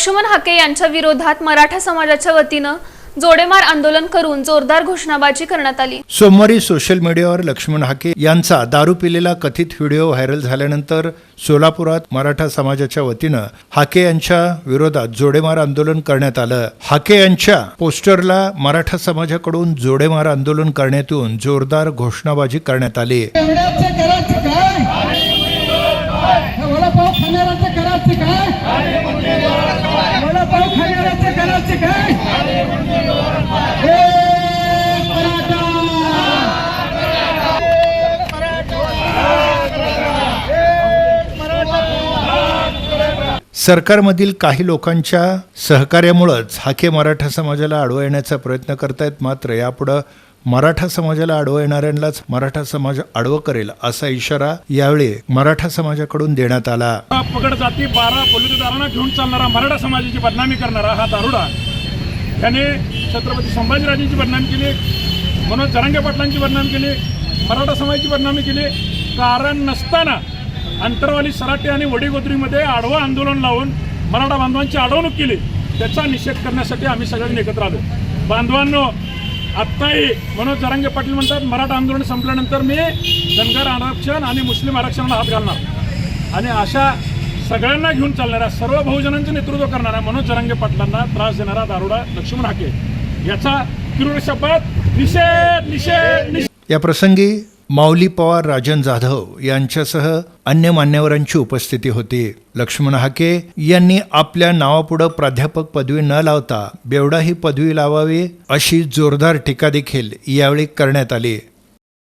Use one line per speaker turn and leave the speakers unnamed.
लक्ष्मण हाके यांच्या विरोधात मराठा समाजाच्या वतीनं जोडेमार आंदोलन करून जोरदार घोषणाबाजी करण्यात आली.
सोमवारी सोशल मीडियावर लक्ष्मण हाके यांचा दारू पिलेला कथित व्हिडिओ व्हायरल झाल्यानंतर सोलापुरात मराठा समाजाच्या वतीनं हाके यांच्या विरोधात जोडेमार आंदोलन करण्यात आलं. हाके यांच्या पोस्टरला मराठा समाजाकडून जोडेमार आंदोलन करण्यात येऊन जोरदार घोषणाबाजी करण्यात आली.
काय हे वडापाव खाणाऱ्याचं करायचं काय वडापाव खाणाऱ्याचं करायचं काय हे मराठा
सरकारमधील काही लोकांच्या सहकार्यामुळंच हाके मराठा समाजाला आडवा येण्याचा प्रयत्न करतायत. मात्र यापुढं मराठा समाजाला आडवं येणाऱ्यांनाच मराठा समाज आडवं करेल असा इशारा यावेळी मराठा समाजाकडून देण्यात आला.
पकड जाती बारा पोलिसदारांना घेऊन चालणारा मराठा समाजाची बदनामी करणारा हा दारुडा. त्याने छत्रपती संभाजीराजांची बदनामी केली मनोज जरांगे पाटलांची बदनामी केली मराठा समाजाची बदनामी केली. कारण नसताना अंतरवाली सराटे आणि वडीगोद्रीमध्ये आडवं आंदोलन लावून मराठा बांधवांची अडवणूक केली त्याचा निषेध करण्यासाठी आम्ही सगळ्यांनी एकत्र आलो. बांधवांनो आत्ताही मनोज जरांगे पाटील म्हणतात मराठा आंदोलन संपल्यानंतर मी धनगर आरक्षण आणि मुस्लिम आरक्षणाला हात घालणार. आणि अशा सगळ्यांना घेऊन चालणाऱ्या सर्व बहुजनांचं नेतृत्व करणाऱ्या मनोज जरांगे पाटलांना त्रास देणारा दारुडा लक्ष्मण हाके. याचा तीव्र शब्दात निषेध निषेध निषेध.
या प्रसंगी माऊली पवार राजन जाधव यांच्यासह अन्य मान्यवरांची उपस्थिती होती. लक्ष्मण हाके यांनी आपल्या नावापुढं प्राध्यापक पदवी न लावता बेवडा ही पदवी लावावी अशी जोरदार टीका देखील यावेळी करण्यात आली.